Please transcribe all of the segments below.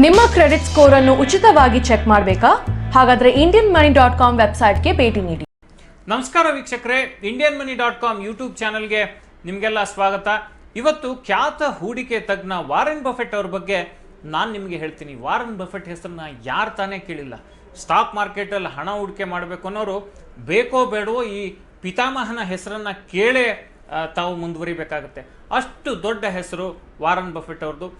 ನಿಮ್ಮ credit score ಅನ್ನು ಉಚಿತವಾಗಿ ಚೆಕ್ ಮಾಡಬೇಕಾ? ಹಾಗಾದ್ರೆ ಇಂಡಿಯನ್ ಮನಿ ಡಾಟ್ ಕಾಮ್ ವೆಬ್ಸೈಟ್ಗೆ ಭೇಟಿ ನೀಡಿ. ನಮಸ್ಕಾರ ವೀಕ್ಷಕರೇ. Indian money dot com YouTube ಚಾನಲ್ಗೆ ನಿಮಗೆಲ್ಲ ಸ್ವಾಗತ. ಇವತ್ತು ಖ್ಯಾತ ಹೂಡಿಕೆ ತಜ್ಞ ವಾರನ್ ಬಫೆಟ್ ಅವ್ರ ಬಗ್ಗೆ ನಾನು ನಿಮಗೆ ಹೇಳ್ತೀನಿ. ವಾರನ್ ಬಫೆಟ್ ಹೆಸರನ್ನ ಯಾರು ತಾನೇ ಕೇಳಿಲ್ಲ. ಸ್ಟಾಕ್ ಮಾರ್ಕೆಟಲ್ಲಿ ಹಣ ಹೂಡಿಕೆ ಮಾಡಬೇಕು ಅನ್ನೋರು ಬೇಕೋ ಬೇಡವೋ ಈ ಪಿತಾಮಹನ ಹೆಸರನ್ನ ಕೇಳೇ ತಾವು ಮುಂದುವರಿಬೇಕಾಗುತ್ತೆ. ಅಷ್ಟು ದೊಡ್ಡ ಹೆಸರು ವಾರನ್ ಬಫೆಟ್ ಅವ್ರದ್ದು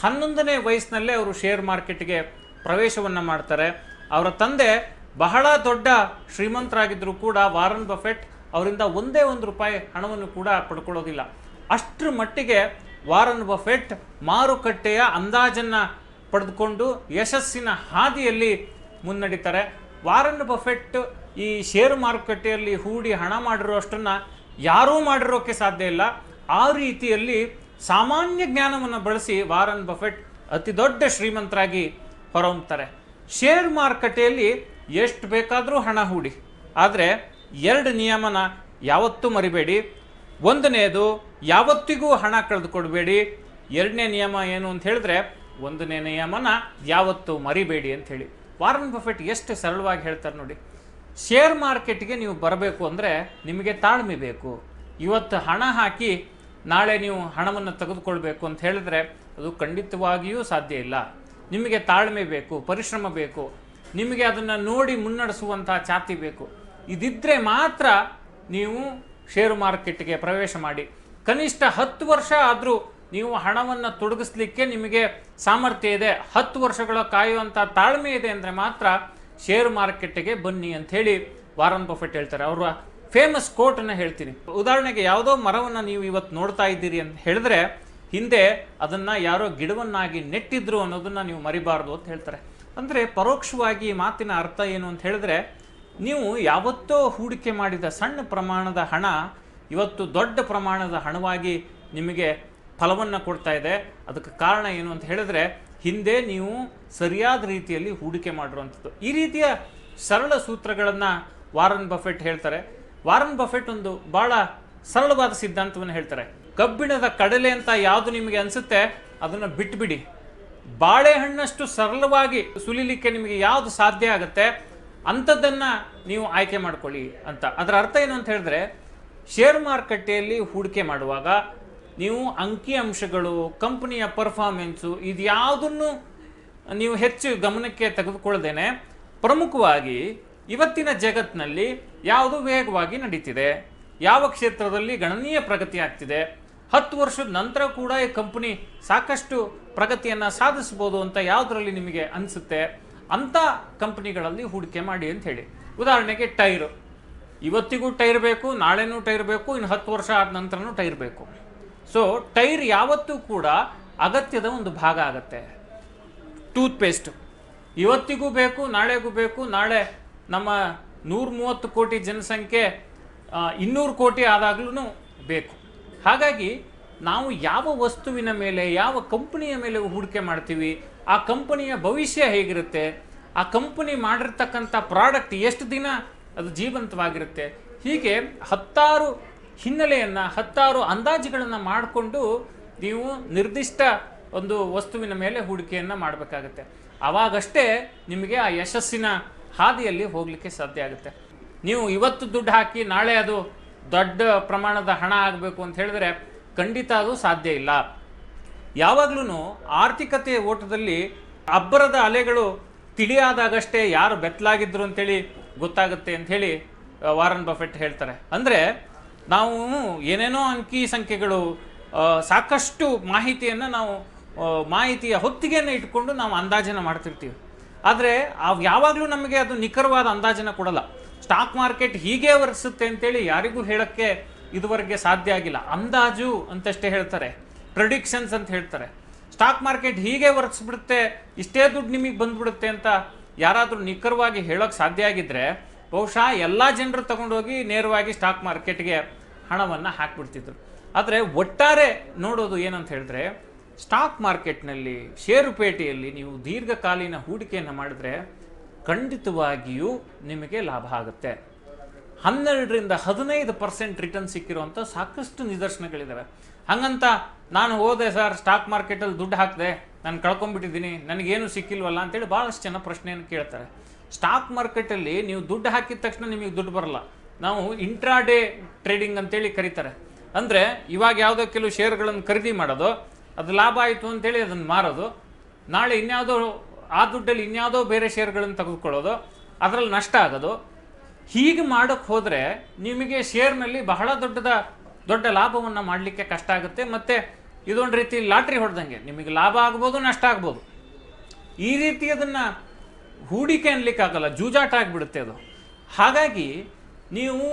ಹನ್ನೊಂದನೇ ವಯಸ್ಸಿನಲ್ಲೇ ಅವರು ಶೇರ್ ಮಾರ್ಕೆಟ್ಗೆ ಪ್ರವೇಶವನ್ನು ಮಾಡ್ತಾರೆ. ಅವರ ತಂದೆ ಬಹಳ ದೊಡ್ಡ ಶ್ರೀಮಂತರಾಗಿದ್ದರೂ ಕೂಡ ವಾರನ್ ಬಫೆಟ್ ಅವರಿಂದ ಒಂದೇ ಒಂದು ರೂಪಾಯಿ ಹಣವನ್ನು ಕೂಡ ಪಡ್ಕೊಳ್ಳೋದಿಲ್ಲ. ಅಷ್ಟರ ಮಟ್ಟಿಗೆ ವಾರನ್ ಬಫೆಟ್ ಮಾರುಕಟ್ಟೆಯ ಅಂದಾಜನ್ನು ಪಡೆದುಕೊಂಡು ಯಶಸ್ಸಿನ ಹಾದಿಯಲ್ಲಿ ಮುನ್ನಡೀತಾರೆ. ವಾರನ್ ಬಫೆಟ್ ಈ ಶೇರು ಮಾರುಕಟ್ಟೆಯಲ್ಲಿ ಹೂಡಿ ಹಣ ಮಾಡಿರೋಷ್ಟನ್ನು ಯಾರೂ ಮಾಡಿರೋಕ್ಕೆ ಸಾಧ್ಯ ಇಲ್ಲ. ಆ ರೀತಿಯಲ್ಲಿ ಸಾಮಾನ್ಯ ಜ್ಞಾನವನ್ನು ಬಳಸಿ ವಾರನ್ ಬಫೆಟ್ ಅತಿ ದೊಡ್ಡ ಶ್ರೀಮಂತರಾಗಿ ಹೊರಹೊಮ್ತಾರೆ. ಶೇರ್ ಮಾರುಕಟ್ಟೆಯಲ್ಲಿ ಎಷ್ಟು ಬೇಕಾದರೂ ಹಣ ಹೂಡಿ. ಆದರೆ ಎರಡು ನಿಯಮನ ಯಾವತ್ತೂ ಮರಿಬೇಡಿ. ಒಂದನೆಯದು, ಯಾವತ್ತಿಗೂ ಹಣ ಕಳೆದುಕೊಡ್ಬೇಡಿ. ಎರಡನೇ ನಿಯಮ ಏನು ಅಂತ ಹೇಳಿದ್ರೆ, ಒಂದನೇ ನಿಯಮನ ಯಾವತ್ತೂ ಮರಿಬೇಡಿ ಅಂತ ಹೇಳಿ. ವಾರನ್ ಬಫೆಟ್ ಎಷ್ಟು ಸರಳವಾಗಿ ಹೇಳ್ತಾರೆ ನೋಡಿ. ಶೇರ್ ಮಾರ್ಕೆಟ್ಗೆ ನೀವು ಬರಬೇಕು ಅಂದರೆ ನಿಮಗೆ ತಾಳ್ಮೆ ಬೇಕು. ಇವತ್ತು ಹಣ ಹಾಕಿ ನಾಳೆ ನೀವು ಹಣವನ್ನು ತೆಗೆದುಕೊಳ್ಬೇಕು ಅಂತ ಹೇಳಿದ್ರೆ ಅದು ಖಂಡಿತವಾಗಿಯೂ ಸಾಧ್ಯ ಇಲ್ಲ. ನಿಮಗೆ ತಾಳ್ಮೆ ಬೇಕು, ಪರಿಶ್ರಮ ಬೇಕು. ನಿಮಗೆ ಅದನ್ನು ನೋಡಿ ಮುನ್ನಡೆಸುವಂಥ ಚಾತಿ ಬೇಕು. ಇದಿದ್ದರೆ ಮಾತ್ರ ನೀವು ಷೇರು ಮಾರ್ಕೆಟ್ಗೆ ಪ್ರವೇಶ ಮಾಡಿ. ಕನಿಷ್ಠ ಹತ್ತು ವರ್ಷ ಆದರೂ ನೀವು ಹಣವನ್ನು ತೊಡಗಿಸ್ಲಿಕ್ಕೆ ನಿಮಗೆ ಸಾಮರ್ಥ್ಯ ಇದೆ. ಹತ್ತು ವರ್ಷಗಳ ಕಾಯುವಂಥ ತಾಳ್ಮೆ ಇದೆ ಅಂದರೆ ಮಾತ್ರ ಷೇರು ಮಾರುಕಟ್ಟೆಗೆ ಬನ್ನಿ ಅಂಥೇಳಿ ವಾರನ್ ಬಫೆಟ್ ಹೇಳ್ತಾರೆ. ಅವರ ಫೇಮಸ್ ಕೋಟನ್ನು ಹೇಳ್ತೀನಿ. ಉದಾಹರಣೆಗೆ ಯಾವುದೋ ಮರವನ್ನು ನೀವು ಇವತ್ತು ನೋಡ್ತಾ ಇದ್ದೀರಿ ಅಂತ ಹೇಳಿದ್ರೆ, ಹಿಂದೆ ಅದನ್ನು ಯಾರೋ ಗಿಡವನ್ನಾಗಿ ನೆಟ್ಟಿದ್ರು ಅನ್ನೋದನ್ನು ನೀವು ಮರಿಬಾರ್ದು ಅಂತ ಹೇಳ್ತಾರೆ. ಅಂದರೆ ಪರೋಕ್ಷವಾಗಿ ಮಾತಿನ ಅರ್ಥ ಏನು ಅಂತ ಹೇಳಿದ್ರೆ, ನೀವು ಯಾವತ್ತೋ ಹೂಡಿಕೆ ಮಾಡಿದ ಸಣ್ಣ ಪ್ರಮಾಣದ ಹಣ, ಇವತ್ತು ದೊಡ್ಡ ಪ್ರಮಾಣದ ಹಣವಾಗಿ ನಿಮಗೆ ಫಲವನ್ನು ಕೊಡ್ತಾ ಇದೆ. ಅದಕ್ಕೆ ಕಾರಣ ಏನು ಅಂತ ಹೇಳಿದ್ರೆ, ಹಿಂದೆ ನೀವು ಸರಿಯಾದ ರೀತಿಯಲ್ಲಿ ಹೂಡಿಕೆ ಮಾಡಿರುವಂಥದ್ದು. ಈ ರೀತಿಯ ಸರಳ ಸೂತ್ರಗಳನ್ನು ವಾರನ್ ಬಫೆಟ್ ಹೇಳ್ತಾರೆ. ವಾರನ್ ಬಫೆಟ್ ಒಂದು ಭಾಳ ಸರಳವಾದ ಸಿದ್ಧಾಂತವನ್ನು ಹೇಳ್ತಾರೆ. ಕಬ್ಬಿಣದ ಕಡಲೆ ಅಂತ ಯಾವುದು ನಿಮಗೆ ಅನಿಸುತ್ತೆ? ಅದನ್ನು ಬಿಟ್ಬಿಡಿ. ಬಾಳೆಹಣ್ಣಷ್ಟು ಸರಳವಾಗಿ ಸುಲಿಲಿಕ್ಕೆ ನಿಮಗೆ ಯಾವುದು ಸಾಧ್ಯ ಆಗುತ್ತೆ? ಅಂಥದ್ದನ್ನು ನೀವು ಆಯ್ಕೆ ಮಾಡ್ಕೊಳ್ಳಿ ಅಂತ. ಅದರ ಅರ್ಥ ಏನು ಅಂತ ಹೇಳಿದ್ರೆ, ಶೇರ್ ಮಾರುಕಟ್ಟೆಯಲ್ಲಿ ಹೂಡಿಕೆ ಮಾಡುವಾಗ ನೀವು ಅಂಕಿ ಅಂಶಗಳು, ಕಂಪನಿಯ ಪರ್ಫಾರ್ಮೆನ್ಸು ಇದ್ಯಾವುದನ್ನು ನೀವು ಹೆಚ್ಚು ಗಮನಕ್ಕೆ ತೆಗೆದುಕೊಳ್ಳದೇನೆ, ಪ್ರಮುಖವಾಗಿ ಇವತ್ತಿನ ಜಗತ್ತಿನಲ್ಲಿ ಯಾವುದು ವೇಗವಾಗಿ ನಡೀತಿದೆ? ಯಾವ ಕ್ಷೇತ್ರದಲ್ಲಿ ಗಣನೀಯ ಪ್ರಗತಿ ಆಗ್ತಿದೆ? ಹತ್ತು ವರ್ಷದ ನಂತರ ಕೂಡ ಈ ಕಂಪನಿ ಸಾಕಷ್ಟು ಪ್ರಗತಿಯನ್ನು ಸಾಧಿಸ್ಬೋದು ಅಂತ ಯಾವುದರಲ್ಲಿ ನಿಮಗೆ ಅನಿಸುತ್ತೆ? ಅಂಥ ಕಂಪ್ನಿಗಳಲ್ಲಿ ಹೂಡಿಕೆ ಮಾಡಿ ಅಂತ ಹೇಳಿ. ಉದಾಹರಣೆಗೆ ಟೈರು. ಇವತ್ತಿಗೂ ಟೈರ್ ಬೇಕು, ನಾಳೆನೂ ಟೈರ್ ಬೇಕು, ಇನ್ನು ಹತ್ತು ವರ್ಷ ಆದ ನಂತರನೂ ಟೈರ್ ಬೇಕು. ಸೊ ಟೈರ್ ಯಾವತ್ತೂ ಕೂಡ ಅಗತ್ಯದ ಒಂದು ಭಾಗ ಆಗತ್ತೆ. ಟೂತ್ ಪೇಸ್ಟ್ ಇವತ್ತಿಗೂ ಬೇಕು, ನಾಳೆಗೂ ಬೇಕು, ನಾಳೆ ನಮ್ಮ ನೂರ ಮೂವತ್ತು ಕೋಟಿ ಜನಸಂಖ್ಯೆ ಇನ್ನೂರು ಕೋಟಿ ಆದಾಗ್ಲೂ ಬೇಕು. ಹಾಗಾಗಿ ನಾವು ಯಾವ ವಸ್ತುವಿನ ಮೇಲೆ, ಯಾವ ಕಂಪನಿಯ ಮೇಲೆ ಹೂಡಿಕೆ ಮಾಡ್ತೀವಿ, ಆ ಕಂಪನಿಯ ಭವಿಷ್ಯ ಹೇಗಿರುತ್ತೆ, ಆ ಕಂಪನಿ ಮಾಡಿರ್ತಕ್ಕಂಥ ಪ್ರಾಡಕ್ಟ್ ಎಷ್ಟು ದಿನ ಅದು ಜೀವಂತವಾಗಿರುತ್ತೆ, ಹೀಗೆ ಹತ್ತಾರು ಹಿನ್ನೆಲೆಯನ್ನು, ಹತ್ತಾರು ಅಂದಾಜುಗಳನ್ನು ಮಾಡಿಕೊಂಡು ನೀವು ನಿರ್ದಿಷ್ಟ ಒಂದು ವಸ್ತುವಿನ ಮೇಲೆ ಹೂಡಿಕೆಯನ್ನು ಮಾಡಬೇಕಾಗತ್ತೆ. ಆವಾಗಷ್ಟೇ ನಿಮಗೆ ಆ ಯಶಸ್ಸಿನ ಹಾದಿಯಲ್ಲಿ ಹೋಗಲಿಕ್ಕೆ ಸಾಧ್ಯ ಆಗುತ್ತೆ. ನೀವು ಇವತ್ತು ದುಡ್ಡು ಹಾಕಿ ನಾಳೆ ಅದು ದೊಡ್ಡ ಪ್ರಮಾಣದ ಹಣ ಆಗಬೇಕು ಅಂತ ಹೇಳಿದ್ರೆ ಖಂಡಿತ ಅದು ಸಾಧ್ಯ ಇಲ್ಲ. ಯಾವಾಗಲೂ ಆರ್ಥಿಕತೆಯ ಓಟದಲ್ಲಿ ಅಬ್ಬರದ ಅಲೆಗಳು ತಿಳಿಯಾದಾಗಷ್ಟೇ ಯಾರು ಬೆತ್ತಲಾಗಿದ್ದರು ಅಂತೇಳಿ ಗೊತ್ತಾಗುತ್ತೆ ಅಂಥೇಳಿ ವಾರನ್ ಬಫೆಟ್ ಹೇಳ್ತಾರೆ. ಅಂದರೆ ನಾವು ಏನೇನೋ ಅಂಕಿ ಸಂಖ್ಯೆಗಳು ಸಾಕಷ್ಟು ಮಾಹಿತಿಯನ್ನು ನಾವು ಮಾಹಿತಿಯ ಹೊತ್ತಿಗೆಯನ್ನು ಇಟ್ಕೊಂಡು ನಾವು ಅಂದಾಜನ್ನು ಮಾಡ್ತಿರ್ತೀವಿ. ಆದರೆ ಅವು ಯಾವಾಗಲೂ ನಮಗೆ ಅದು ನಿಖರವಾದ ಅಂದಾಜನ್ನು ಕೊಡಲ್ಲ. ಸ್ಟಾಕ್ ಮಾರ್ಕೆಟ್ ಹೀಗೆ ವರ್ಸುತ್ತೆ ಅಂತೇಳಿ ಯಾರಿಗೂ ಹೇಳೋಕ್ಕೆ ಇದುವರೆಗೆ ಸಾಧ್ಯ ಆಗಿಲ್ಲ. ಅಂದಾಜು ಅಂತಷ್ಟೇ ಹೇಳ್ತಾರೆ. ಪ್ರಿಡಿಕ್ಷನ್ಸ್ ಅಂತ ಹೇಳ್ತಾರೆ. ಸ್ಟಾಕ್ ಮಾರ್ಕೆಟ್ ಹೀಗೆ ವರ್ತಿಸ್ಬಿಡುತ್ತೆ ಇಷ್ಟೇ ದುಡ್ಡು ನಿಮಗೆ ಬಂದ್ಬಿಡುತ್ತೆ ಅಂತ ಯಾರಾದರೂ ನಿಖರವಾಗಿ ಹೇಳೋಕ್ಕೆ ಸಾಧ್ಯ ಆಗಿದ್ದರೆ ಬಹುಶಃ ಎಲ್ಲ ಜನರು ತಗೊಂಡೋಗಿ ನೇರವಾಗಿ ಸ್ಟಾಕ್ ಮಾರ್ಕೆಟ್ಗೆ ಹಣವನ್ನು ಹಾಕ್ಬಿಡ್ತಿದ್ರು. ಆದರೆ ಒಟ್ಟಾರೆ ನೋಡೋದು ಏನಂತ ಹೇಳಿದ್ರೆ ಸ್ಟಾಕ್ ಮಾರ್ಕೆಟ್ನಲ್ಲಿ ಷೇರುಪೇಟೆಯಲ್ಲಿ ನೀವು ದೀರ್ಘಕಾಲೀನ ಹೂಡಿಕೆಯನ್ನು ಮಾಡಿದ್ರೆ ಖಂಡಿತವಾಗಿಯೂ ನಿಮಗೆ ಲಾಭ ಆಗುತ್ತೆ. ಹನ್ನೆರಡರಿಂದ ಹದಿನೈದು ಪರ್ಸೆಂಟ್ ರಿಟರ್ನ್ ಸಿಕ್ಕಿರುವಂಥ ಸಾಕಷ್ಟು ನಿದರ್ಶನಗಳಿದ್ದಾವೆ ಹಂಗಂತ ನಾನು ಹೋದೆ ಸರ್ ಸ್ಟಾಕ್ ಮಾರ್ಕೆಟಲ್ಲಿ ದುಡ್ಡು ಹಾಕಿದೆ, ನಾನು ಕಳ್ಕೊಂಡ್ಬಿಟ್ಟಿದ್ದೀನಿ, ನನಗೇನು ಸಿಕ್ಕಿಲ್ವಲ್ಲ ಅಂತೇಳಿ ಭಾಳಷ್ಟು ಜನ ಪ್ರಶ್ನೆಯನ್ನು ಕೇಳ್ತಾರೆ. ಸ್ಟಾಕ್ ಮಾರ್ಕೆಟಲ್ಲಿ ನೀವು ದುಡ್ಡು ಹಾಕಿದ ತಕ್ಷಣ ನಿಮಗೆ ದುಡ್ಡು ಬರಲ್ಲ. ನಾವು ಇಂಟ್ರಾಡೇ ಟ್ರೇಡಿಂಗ್ ಅಂತೇಳಿ ಕರೀತಾರೆ. ಅಂದರೆ ಇವಾಗ ಯಾವುದೋ ಕೆಲವು ಶೇರ್ಗಳನ್ನು ಖರೀದಿ ಮಾಡೋದು ಅದು ಲಾಭ ಆಯಿತು ಅಂತೇಳಿ ಅದನ್ನು ಮಾರೋದು. ನಾಳೆ ಇನ್ಯಾವುದೋ, ಆ ದುಡ್ಡಲ್ಲಿ ಇನ್ಯಾವುದೋ ಬೇರೆ ಶೇರ್ಗಳನ್ನು ತೆಗೆದುಕೊಳ್ಳೋದು, ಅದರಲ್ಲಿ ನಷ್ಟ ಆಗೋದು. ಹೀಗೆ ಮಾಡೋಕ್ಕೆ ಹೋದರೆ ನಿಮಗೆ ಶೇರ್ನಲ್ಲಿ ಬಹಳ ದೊಡ್ಡದ, ದೊಡ್ಡ ಲಾಭವನ್ನು ಮಾಡಲಿಕ್ಕೆ ಕಷ್ಟ ಆಗುತ್ತೆ. ಮತ್ತು ಇದೊಂದು ರೀತಿ ಲಾಟ್ರಿ ಹೊಡೆದಂಗೆ ನಿಮಗೆ ಲಾಭ ಆಗ್ಬೋದು, ನಷ್ಟ ಆಗ್ಬೋದು. ಈ ರೀತಿ ಅದನ್ನು ಹೂಡಿಕೆ ಅನ್ಲಿಕ್ಕಾಗಲ್ಲ, ಜೂಜಾಟ ಆಗಿಬಿಡುತ್ತೆ ಅದು. ಹಾಗಾಗಿ ನೀವು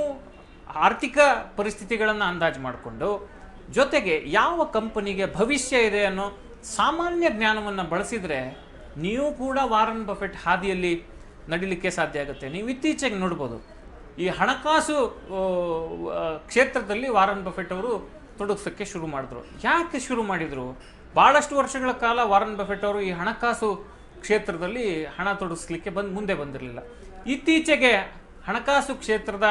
ಆರ್ಥಿಕ ಪರಿಸ್ಥಿತಿಗಳನ್ನು ಅಂದಾಜು ಮಾಡಿಕೊಂಡು ಜೊತೆಗೆ ಯಾವ ಕಂಪನಿಗೆ ಭವಿಷ್ಯ ಇದೆ ಅನ್ನೋ ಸಾಮಾನ್ಯ ಜ್ಞಾನವನ್ನು ಬಳಸಿದರೆ ನೀವು ಕೂಡ ವಾರನ್ ಬಫೆಟ್ ಹಾದಿಯಲ್ಲಿ ನಡಿಲಿಕ್ಕೆ ಸಾಧ್ಯ ಆಗುತ್ತೆ. ನೀವು ಇತ್ತೀಚೆಗೆ ನೋಡ್ಬೋದು, ಈ ಹಣಕಾಸು ಕ್ಷೇತ್ರದಲ್ಲಿ ವಾರನ್ ಬಫೆಟ್ ಅವರು ತೊಡಗಿಸೋಕ್ಕೆ ಶುರು ಮಾಡಿದ್ರು. ಯಾಕೆ ಶುರು ಮಾಡಿದರು? ಭಾಳಷ್ಟು ವರ್ಷಗಳ ಕಾಲ ವಾರನ್ ಬಫೆಟ್ ಅವರು ಈ ಹಣಕಾಸು ಕ್ಷೇತ್ರದಲ್ಲಿ ಹಣ ತೊಡಗಿಸ್ಲಿಕ್ಕೆ ಬಂದು, ಮುಂದೆ ಬಂದಿರಲಿಲ್ಲ. ಇತ್ತೀಚೆಗೆ ಹಣಕಾಸು ಕ್ಷೇತ್ರದ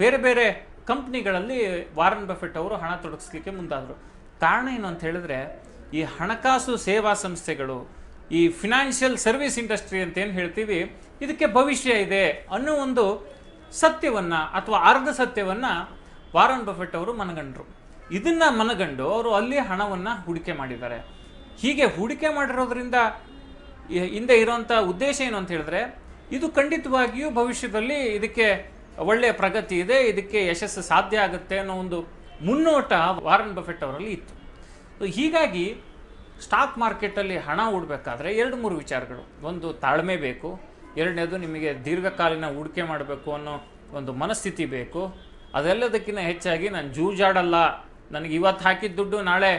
ಬೇರೆ ಬೇರೆ ಕಂಪ್ನಿಗಳಲ್ಲಿ ವಾರನ್ ಬಫೆಟ್ ಅವರು ಹಣ ತೊಡಗಿಸ್ಲಿಕ್ಕೆ ಮುಂದಾದರು. ಕಾರಣ ಏನು ಅಂತ ಹೇಳಿದ್ರೆ, ಈ ಹಣಕಾಸು ಸೇವಾ ಸಂಸ್ಥೆಗಳು, ಈ ಫಿನಾನ್ಷಿಯಲ್ ಸರ್ವಿಸ್ ಇಂಡಸ್ಟ್ರಿ ಅಂತ ಏನು ಹೇಳ್ತೀವಿ, ಇದಕ್ಕೆ ಭವಿಷ್ಯ ಇದೆ ಅನ್ನೋ ಒಂದು ಸತ್ಯವನ್ನು ಅಥವಾ ಅರ್ಧ ಸತ್ಯವನ್ನು ವಾರನ್ ಬಫೆಟ್ ಅವರು ಮನಗಂಡರು. ಇದನ್ನು ಮನಗಂಡು ಅವರು ಅಲ್ಲಿ ಹಣವನ್ನು ಹೂಡಿಕೆ ಮಾಡಿದ್ದಾರೆ. ಹೀಗೆ ಹೂಡಿಕೆ ಮಾಡಿರೋದ್ರಿಂದ ಹಿಂದೆ ಇರೋವಂಥ ಉದ್ದೇಶ ಏನು ಅಂತ ಹೇಳಿದ್ರೆ, ಇದು ಖಂಡಿತವಾಗಿಯೂ ಭವಿಷ್ಯದಲ್ಲಿ ಇದಕ್ಕೆ ಒಳ್ಳೆಯ ಪ್ರಗತಿ ಇದೆ, ಇದಕ್ಕೆ ಯಶಸ್ಸು ಸಾಧ್ಯ ಆಗುತ್ತೆ ಅನ್ನೋ ಒಂದು ಮುನ್ನೋಟ ವಾರನ್ ಬಫೆಟ್ ಅವರಲ್ಲಿ ಇತ್ತು. ಹೀಗಾಗಿ ಸ್ಟಾಕ್ ಮಾರ್ಕೆಟಲ್ಲಿ ಹಣ ಹೂಡಬೇಕಾದ್ರೆ ಎರಡು ಮೂರು ವಿಚಾರಗಳು. ಒಂದು ತಾಳ್ಮೆ ಬೇಕು, ಎರಡನೇದು ನಿಮಗೆ ದೀರ್ಘಕಾಲೀನ ಹೂಡಿಕೆ ಮಾಡಬೇಕು ಅನ್ನೋ ಒಂದು ಮನಸ್ಥಿತಿ ಬೇಕು. ಅದೆಲ್ಲದಕ್ಕಿಂತ ಹೆಚ್ಚಾಗಿ ನಾನು ಜೂಜಾಡಲ್ಲ, ನನಗೆ ಇವತ್ತು ಹಾಕಿದ ದುಡ್ಡು ನಾಳೆ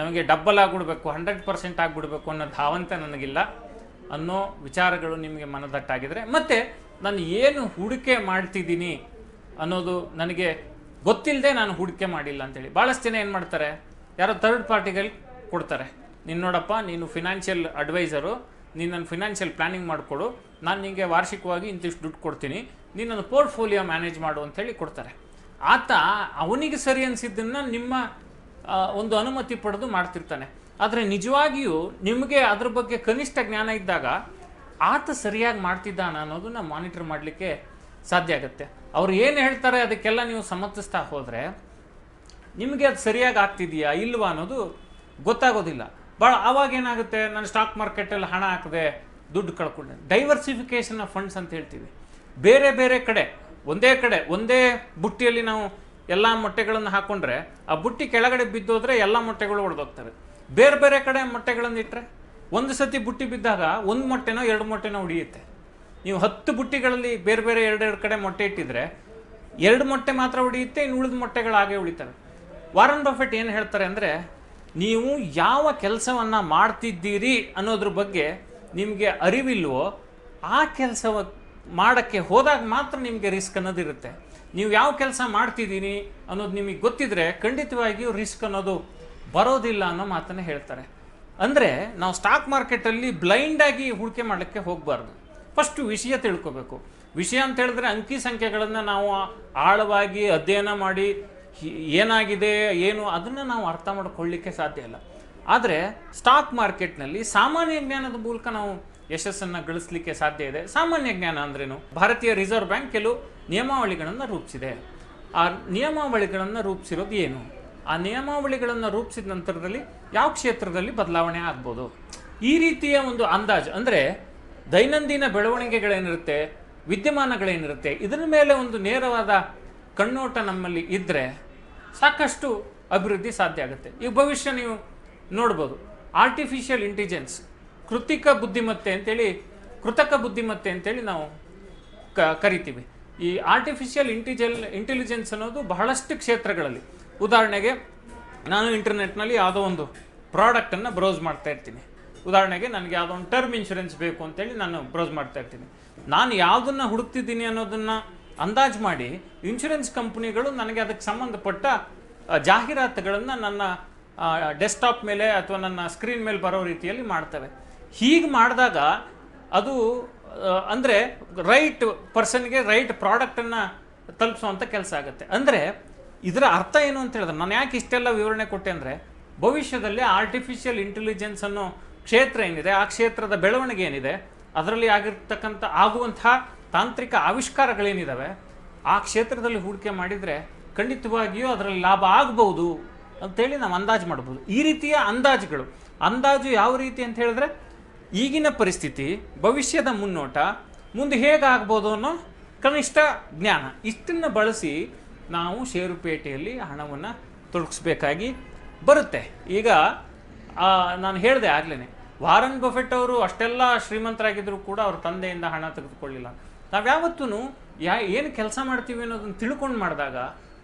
ನಮಗೆ ಡಬ್ಬಲ್ ಆಗಿಬಿಡ್ಬೇಕು, ಹಂಡ್ರೆಡ್ ಪರ್ಸೆಂಟ್ ಆಗಿಬಿಡ್ಬೇಕು ಅನ್ನೋ ಧಾವಂತ ನನಗಿಲ್ಲ ಅನ್ನೋ ವಿಚಾರಗಳು ನಿಮಗೆ ಮನದಟ್ಟಾಗಿದ್ರೆ, ಮತ್ತು ನಾನು ಏನು ಹೂಡಿಕೆ ಮಾಡ್ತಿದ್ದೀನಿ ಅನ್ನೋದು ನನಗೆ ಗೊತ್ತಿಲ್ಲದೆ ನಾನು ಹೂಡಿಕೆ ಮಾಡಿಲ್ಲ ಅಂತೇಳಿ. ಭಾಳಷ್ಟು ಜನ ಏನು ಮಾಡ್ತಾರೆ? ಯಾರೋ ಥರ್ಡ್ ಪಾರ್ಟಿಗಳು ಕೊಡ್ತಾರೆ. ನೀನು ನೋಡಪ್ಪ, ನೀನು ಫಿನಾನ್ಷಿಯಲ್ ಅಡ್ವೈಸರು ನೀನು ನನ್ನ ಫಿನಾನ್ಷಿಯಲ್ ಪ್ಲಾನಿಂಗ್ ಮಾಡಿಕೊಡು. ನಾನು ನಿಮಗೆ ವಾರ್ಷಿಕವಾಗಿ ಇಂತಿಷ್ಟು ದುಡ್ಡು ಕೊಡ್ತೀನಿ. ನೀನು ನನ್ನ ಪೋರ್ಟ್ಫೋಲಿಯೋ ಮ್ಯಾನೇಜ್ ಮಾಡು ಅಂತೇಳಿ ಕೊಡ್ತಾರೆ. ಆತ ಅವನಿಗೆ ಸರಿ ಅನಿಸಿದ್ದನ್ನು ನಿಮ್ಮ ಒಂದು ಅನುಮತಿ ಪಡೆದು ಮಾಡ್ತಿರ್ತಾನೆ. ಆದರೆ ನಿಜವಾಗಿಯೂ ನಿಮಗೆ ಅದ್ರ ಬಗ್ಗೆ ಕನಿಷ್ಠ ಜ್ಞಾನ ಇದ್ದಾಗ ಆತ ಸರಿಯಾಗಿ ಮಾಡ್ತಿದ್ದಾನ ಅನ್ನೋದನ್ನ ಮಾನಿಟರ್ ಮಾಡಲಿಕ್ಕೆ ಸಾಧ್ಯ ಆಗುತ್ತೆ. ಅವ್ರು ಏನು ಹೇಳ್ತಾರೆ ಅದಕ್ಕೆಲ್ಲ ನೀವು ಸಮರ್ಥಿಸ್ತಾ ಹೋದರೆ ನಿಮಗೆ ಅದು ಸರಿಯಾಗಿ ಆಗ್ತಿದೆಯಾ ಇಲ್ವಾ ಅನ್ನೋದು ಗೊತ್ತಾಗೋದಿಲ್ಲ. ಭಾಳ ಆವಾಗ ಏನಾಗುತ್ತೆ, ನಾನು ಸ್ಟಾಕ್ ಮಾರ್ಕೆಟಲ್ಲಿ ಹಣ ಹಾಕಿದೆ, ದುಡ್ಡು ಕಳ್ಕೊಂಡೆ. ಡೈವರ್ಸಿಫಿಕೇಷನ್ ಆಫ್ ಫಂಡ್ಸ್ ಅಂತ ಹೇಳ್ತೀವಿ. ಬೇರೆ ಬೇರೆ ಕಡೆ, ಒಂದೇ ಕಡೆ, ಒಂದೇ ಬುಟ್ಟಿಯಲ್ಲಿ ನಾವು ಎಲ್ಲ ಮೊಟ್ಟೆಗಳನ್ನು ಹಾಕ್ಕೊಂಡ್ರೆ ಆ ಬುಟ್ಟಿ ಕೆಳಗಡೆ ಬಿದ್ದೋದ್ರೆ ಎಲ್ಲ ಮೊಟ್ಟೆಗಳು ಒಡೆದೋಗ್ತವೆ. ಬೇರೆ ಬೇರೆ ಕಡೆ ಮೊಟ್ಟೆಗಳನ್ನು ಇಟ್ಟರೆ ಒಂದು ಸತಿ ಬುಟ್ಟಿ ಬಿದ್ದಾಗ ಒಂದು ಮೊಟ್ಟೆನೋ ಎರಡು ಮೊಟ್ಟೆನೋ ಉಳಿಯುತ್ತೆ ನೀವು ಹತ್ತು ಬುಟ್ಟಿಗಳಲ್ಲಿ ಬೇರೆ ಬೇರೆ ಎರಡೆರಡು ಕಡೆ ಮೊಟ್ಟೆ ಇಟ್ಟಿದ್ರೆ ಎರಡು ಮೊಟ್ಟೆ ಮಾತ್ರ ಉಳಿಯುತ್ತೆ ಇನ್ನು ಉಳಿದ ಮೊಟ್ಟೆಗಳು ಹಾಗೆ ಉಳಿತವೆ. ವಾರನ್ ಬಫೆಟ್ ಏನು ಹೇಳ್ತಾರೆ ಅಂದರೆ, ನೀವು ಯಾವ ಕೆಲಸವನ್ನು ಮಾಡ್ತಿದ್ದೀರಿ ಅನ್ನೋದ್ರ ಬಗ್ಗೆ ನಿಮಗೆ ಅರಿವಿಲ್ವೋ ಆ ಕೆಲಸ ಮಾಡೋಕ್ಕೆ ಹೋದಾಗ ಮಾತ್ರ ನಿಮಗೆ ರಿಸ್ಕ್ ಅನ್ನೋದಿರುತ್ತೆ ನೀವು ಯಾವ ಕೆಲಸ ಮಾಡ್ತಿದ್ದೀನಿ ಅನ್ನೋದು ನಿಮಗೆ ಗೊತ್ತಿದ್ರೆ ಖಂಡಿತವಾಗಿಯೂ ರಿಸ್ಕ್ ಅನ್ನೋದು ಬರೋದಿಲ್ಲ ಅನ್ನೋ ಮಾತನ್ನು ಹೇಳ್ತಾರೆ. ಅಂದರೆ ನಾವು ಸ್ಟಾಕ್ ಮಾರ್ಕೆಟಲ್ಲಿ ಬ್ಲೈಂಡಾಗಿ ಹೂಡಿಕೆ ಮಾಡಲಿಕ್ಕೆ ಹೋಗಬಾರ್ದು. ಫಸ್ಟು ವಿಷಯ ತಿಳ್ಕೊಬೇಕು. ವಿಷಯ ಅಂತ ಹೇಳಿದ್ರೆ ಅಂಕಿ ಸಂಖ್ಯೆಗಳನ್ನು ನಾವು ಆಳವಾಗಿ ಅಧ್ಯಯನ ಮಾಡಿ ಏನಾಗಿದೆ, ಏನು ಅದನ್ನು ನಾವು ಅರ್ಥ ಮಾಡ್ಕೊಳ್ಳಿಕ್ಕೆ ಸಾಧ್ಯ ಇಲ್ಲ. ಆದರೆ ಸ್ಟಾಕ್ ಮಾರ್ಕೆಟ್ನಲ್ಲಿ ಸಾಮಾನ್ಯ ಜ್ಞಾನದ ಮೂಲಕ ನಾವು ಯಶಸ್ಸನ್ನು ಗಳಿಸಲಿಕ್ಕೆ ಸಾಧ್ಯ ಇದೆ. ಸಾಮಾನ್ಯ ಜ್ಞಾನ ಅಂದ್ರೇನು? ಭಾರತೀಯ ರಿಸರ್ವ್ ಬ್ಯಾಂಕ್ ಕೆಲವು ನಿಯಮಾವಳಿಗಳನ್ನು ರೂಪಿಸಿದೆ. ಆ ನಿಯಮಾವಳಿಗಳನ್ನು ರೂಪಿಸಿರೋದು ಏನು? ಆ ನಿಯಮಾವಳಿಗಳನ್ನು ರೂಪಿಸಿದ ನಂತರದಲ್ಲಿ ಯಾವ ಕ್ಷೇತ್ರದಲ್ಲಿ ಬದಲಾವಣೆ ಆಗ್ಬೋದು? ಈ ರೀತಿಯ ಒಂದು ಅಂದಾಜು, ಅಂದರೆ ದೈನಂದಿನ ಬೆಳವಣಿಗೆಗಳೇನಿರುತ್ತೆ, ವಿದ್ಯಮಾನಗಳೇನಿರುತ್ತೆ, ಇದರ ಮೇಲೆ ಒಂದು ನೇರವಾದ ಕಣ್ಣೋಟ ನಮ್ಮಲ್ಲಿ ಇದ್ದರೆ ಸಾಕಷ್ಟು ಅಭಿವೃದ್ಧಿ ಸಾಧ್ಯ ಆಗುತ್ತೆ. ಈ ಭವಿಷ್ಯ ನೀವು ನೋಡ್ಬೋದು. ಆರ್ಟಿಫಿಷಿಯಲ್ ಇಂಟೆಲಿಜೆನ್ಸ್ ಕೃತಿಕ ಬುದ್ಧಿಮತ್ತೆ ಅಂತೇಳಿ, ಕೃತಕ ಬುದ್ಧಿಮತ್ತೆ ಅಂತೇಳಿ ನಾವು ಕ, ಕರಿತೀವಿ. ಈ ಆರ್ಟಿಫಿಷಿಯಲ್ ಇಂಟಿಜೆಲ್ ಇಂಟೆಲಿಜೆನ್ಸ್ ಅನ್ನೋದು ಬಹಳಷ್ಟು ಕ್ಷೇತ್ರಗಳಲ್ಲಿ ಉದಾಹರಣೆಗೆ, ನಾನು ಇಂಟರ್ನೆಟ್ನಲ್ಲಿ ಯಾವುದೋ ಒಂದು ಪ್ರಾಡಕ್ಟನ್ನು ಬ್ರೌಸ್ ಮಾಡ್ತಾ ಇರ್ತೀನಿ. ಉದಾಹರಣೆಗೆ, ನನಗೆ ಯಾವುದೋ ಒಂದು ಟರ್ಮ್ ಇನ್ಶೂರೆನ್ಸ್ ಬೇಕು ಅಂತೇಳಿ ನಾನು ಬ್ರೌಸ್ ಮಾಡ್ತಾ ಇರ್ತೀನಿ. ನಾನು ಯಾವುದನ್ನು ಹುಡುಕ್ತಿದ್ದೀನಿ ಅನ್ನೋದನ್ನು ಅಂದಾಜು ಮಾಡಿ, ಇನ್ಶೂರೆನ್ಸ್ ಕಂಪ್ನಿಗಳು ನನಗೆ ಅದಕ್ಕೆ ಸಂಬಂಧಪಟ್ಟ ಜಾಹೀರಾತುಗಳನ್ನು ನನ್ನ ಡೆಸ್ಕ್ಟಾಪ್ ಮೇಲೆ ಅಥವಾ ನನ್ನ ಸ್ಕ್ರೀನ್ ಮೇಲೆ ಬರೋ ರೀತಿಯಲ್ಲಿ ಮಾಡ್ತವೆ. ಹೀಗೆ ಮಾಡಿದಾಗ ಅದು ಅಂದರೆ ರೈಟ್ ಪರ್ಸನ್ಗೆ ರೈಟ್ ಪ್ರಾಡಕ್ಟನ್ನು ತಲುಪಿಸುವಂಥ ಕೆಲಸ ಆಗುತ್ತೆ. ಅಂದರೆ ಇದರ ಅರ್ಥ ಏನು ಅಂತ ಹೇಳಿದ್ರೆ, ನಾನು ಯಾಕೆ ಇಷ್ಟೆಲ್ಲ ವಿವರಣೆ ಕೊಟ್ಟೆ ಅಂದರೆ, ಭವಿಷ್ಯದಲ್ಲಿ ಆರ್ಟಿಫಿಷಿಯಲ್ ಇಂಟೆಲಿಜೆನ್ಸ್ ಅನ್ನೋ ಕ್ಷೇತ್ರ ಏನಿದೆ, ಆ ಕ್ಷೇತ್ರದ ಬೆಳವಣಿಗೆ ಏನಿದೆ, ಅದರಲ್ಲಿ ಆಗಿರ್ತಕ್ಕಂಥ ಆಗುವಂತಹ ತಾಂತ್ರಿಕ ಆವಿಷ್ಕಾರಗಳೇನಿದ್ದಾವೆ ಆ ಕ್ಷೇತ್ರದಲ್ಲಿ ಹೂಡಿಕೆ ಮಾಡಿದರೆ ಖಂಡಿತವಾಗಿಯೂ ಅದರಲ್ಲಿ ಲಾಭ ಆಗ್ಬೋದು ಅಂತೇಳಿ ನಾವು ಅಂದಾಜು ಮಾಡ್ಬೋದು. ಈ ರೀತಿಯ ಅಂದಾಜುಗಳು. ಅಂದಾಜು ಯಾವ ರೀತಿ ಅಂತ ಹೇಳಿದ್ರೆ, ಈಗಿನ ಪರಿಸ್ಥಿತಿ, ಭವಿಷ್ಯದ ಮುನ್ನೋಟ, ಮುಂದೆ ಹೇಗಾಗ್ಬೋದು ಅನ್ನೋ ಕನಿಷ್ಠ ಜ್ಞಾನ. ಇಷ್ಟನ್ನು ಬಳಸಿ ನಾವು ಷೇರುಪೇಟೆಯಲ್ಲಿ ಹಣವನ್ನು ತೊಡಗಿಸ್ಬೇಕಾಗಿ ಬರುತ್ತೆ. ಈಗ ನಾನು ಹೇಳಿದೆ ಆಗ್ಲೇ ವಾರನ್ ಬಫೆಟ್ ಅವರು ಅಷ್ಟೆಲ್ಲ ಶ್ರೀಮಂತರಾಗಿದ್ದರೂ ಕೂಡ ಅವ್ರ ತಂದೆಯಿಂದ ಹಣ ತೆಗೆದುಕೊಳ್ಳಿಲ್ಲ. ನಾವು ಯಾವತ್ತೂ ಯಾ, ಏನು ಕೆಲಸ ಮಾಡ್ತೀವಿ ಅನ್ನೋದನ್ನು ತಿಳ್ಕೊಂಡು ಮಾಡಿದಾಗ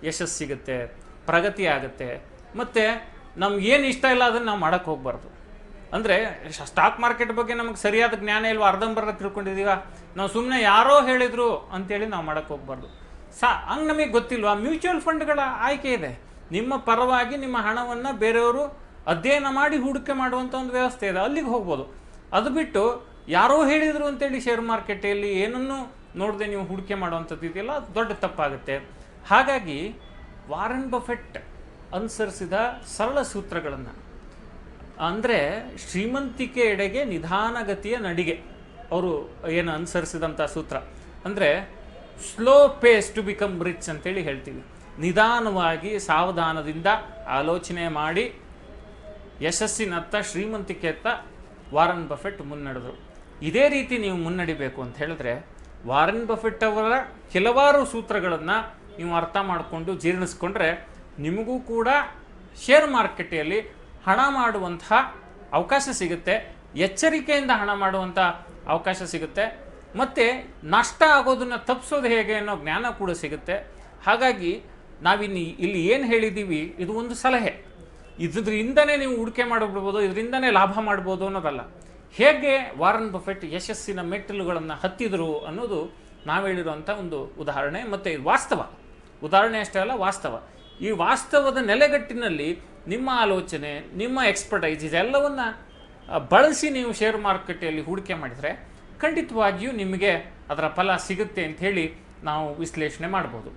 ಯಶಸ್ಸು ಸಿಗುತ್ತೆ, ಪ್ರಗತಿ ಆಗುತ್ತೆ, ಮತ್ತು ನಮ್ಗೆ ಏನು ಇಷ್ಟ ಇಲ್ಲ ಅದನ್ನು ನಾವು ಮಾಡೋಕ್ಕೆ ಹೋಗ್ಬಾರ್ದು. ಅಂದರೆ, ಸ್ಟಾಕ್ ಮಾರ್ಕೆಟ್ ಬಗ್ಗೆ ನಮಗೆ ಸರಿಯಾದ ಜ್ಞಾನ ಇಲ್ವಾ? ಅರ್ಧಂಬರ್ಧ ತಿಳ್ಕೊಂಡಿದ್ದೀವ ನಾವು ಸುಮ್ಮನೆ ಯಾರೋ ಹೇಳಿದರು ಅಂತೇಳಿ ನಾವು ಮಾಡೋಕ್ಕೆ ಹೋಗ್ಬಾರ್ದು. ಸಾ, ಹಂಗೆ ನಮಗೆ ಗೊತ್ತಿಲ್ವಾ? ಮ್ಯೂಚುವಲ್ ಫಂಡ್ಗಳ ಆಯ್ಕೆ ಇದೆ. ನಿಮ್ಮ ಪರವಾಗಿ ನಿಮ್ಮ ಹಣವನ್ನು ಬೇರೆಯವರು ಅಧ್ಯಯನ ಮಾಡಿ ಹೂಡಿಕೆ ಮಾಡುವಂಥ ಒಂದು ವ್ಯವಸ್ಥೆ ಇದೆ. ಅಲ್ಲಿಗೆ ಹೋಗ್ಬೋದು. ಅದು ಬಿಟ್ಟು ಯಾರೋ ಹೇಳಿದರು ಅಂತೇಳಿ ಶೇರ್ ಮಾರ್ಕೆಟಲ್ಲಿ ಏನನ್ನೂ ನೋಡದೆ ನೀವು ಹೂಡಿಕೆ ಮಾಡುವಂಥದ್ದು ಇದೆಯಲ್ಲ ದೊಡ್ಡ ತಪ್ಪಾಗುತ್ತೆ. ಹಾಗಾಗಿ ವಾರನ್ ಬಫೆಟ್ ಅನುಸರಿಸಿದ ಸರಳ ಸೂತ್ರಗಳನ್ನು. ಅಂದರೆ ಶ್ರೀಮಂತಿಕೆ ಎಡೆಗೆ ನಿಧಾನಗತಿಯ ನಡಿಗೆ. ಅವರು ಏನು ಅನುಸರಿಸಿದಂಥ ಸೂತ್ರ. ಅಂದರೆ slow pace to become rich ಅಂತೇಳಿ ಹೇಳ್ತೀವಿ. ನಿಧಾನವಾಗಿ, ಸಾವಧಾನದಿಂದ ಆಲೋಚನೆ ಮಾಡಿ, ಯಶಸ್ಸಿನತ್ತ, ಶ್ರೀಮಂತಿಕೆಯತ್ತ ವಾರನ್ ಬಫೆಟ್ ಮುನ್ನಡೆದರು. ಇದೇ ರೀತಿ ನೀವು ಮುನ್ನಡಿಬೇಕು ಅಂತ ಹೇಳಿದ್ರೆ, ವಾರನ್ ಬಫೆಟ್ ಅವರ ಕೆಲವಾರು ಸೂತ್ರಗಳನ್ನು ನೀವು ಅರ್ಥ ಮಾಡಿಕೊಂಡು ಜೀರ್ಣಿಸ್ಕೊಂಡ್ರೆ, ನಿಮಗೂ ಕೂಡ ಶೇರ್ ಮಾರುಕಟ್ಟೆಯಲ್ಲಿ ಹಣ ಮಾಡುವಂತಹ ಅವಕಾಶ ಸಿಗುತ್ತೆ. ಎಚ್ಚರಿಕೆಯಿಂದ ಹಣ ಮಾಡುವಂಥ ಅವಕಾಶ ಸಿಗುತ್ತೆ. ಮತ್ತು ನಷ್ಟ ಆಗೋದನ್ನು ತಪ್ಪಿಸೋದು ಹೇಗೆ ಅನ್ನೋ ಜ್ಞಾನ ಕೂಡ ಸಿಗುತ್ತೆ. ಹಾಗಾಗಿ ನಾವಿನ್ನು ಇಲ್ಲಿ ಏನು ಹೇಳಿದ್ದೀವಿ ಇದು ಒಂದು ಸಲಹೆ. ಇದರಿಂದನೇ ನೀವು ಹೂಡಿಕೆ ಮಾಡಿಬಿಡ್ಬೋದು, ಇದರಿಂದನೇ ಲಾಭ ಮಾಡ್ಬೋದು ಅನ್ನೋದಲ್ಲ. ಹೇಗೆ ವಾರನ್ ಬಫೆಟ್ ಯಶಸ್ಸಿನ ಮೆಟ್ಟಿಲುಗಳನ್ನು ಹತ್ತಿದರು ಅನ್ನೋದು ನಾವು ಹೇಳಿರುವಂಥ ಒಂದು ಉದಾಹರಣೆ ಮತ್ತು ಇದು ವಾಸ್ತವ. ಉದಾಹರಣೆ ಅಷ್ಟೇ ಅಲ್ಲ, ವಾಸ್ತವ. ಈ ವಾಸ್ತವದ ನೆಲೆಗಟ್ಟಿನಲ್ಲಿ ನಿಮ್ಮ ಆಲೋಚನೆ, ನಿಮ್ಮ ಎಕ್ಸ್ಪರ್ಟೈಸ್ ಇದೆಲ್ಲವನ್ನು ಬಳಸಿ ನೀವು ಶೇರ್ ಮಾರುಕಟ್ಟೆಯಲ್ಲಿ ಹೂಡಿಕೆ ಮಾಡಿದರೆ ಖಂಡಿತವಾಗಿಯೂ ನಿಮಗೆ ಅದರ ಫಲ ಸಿಗುತ್ತೆ ಅಂತ ಹೇಳಿ ನಾವು ವಿಶ್ಲೇಷಣೆ ಮಾಡ್ಬೋದು.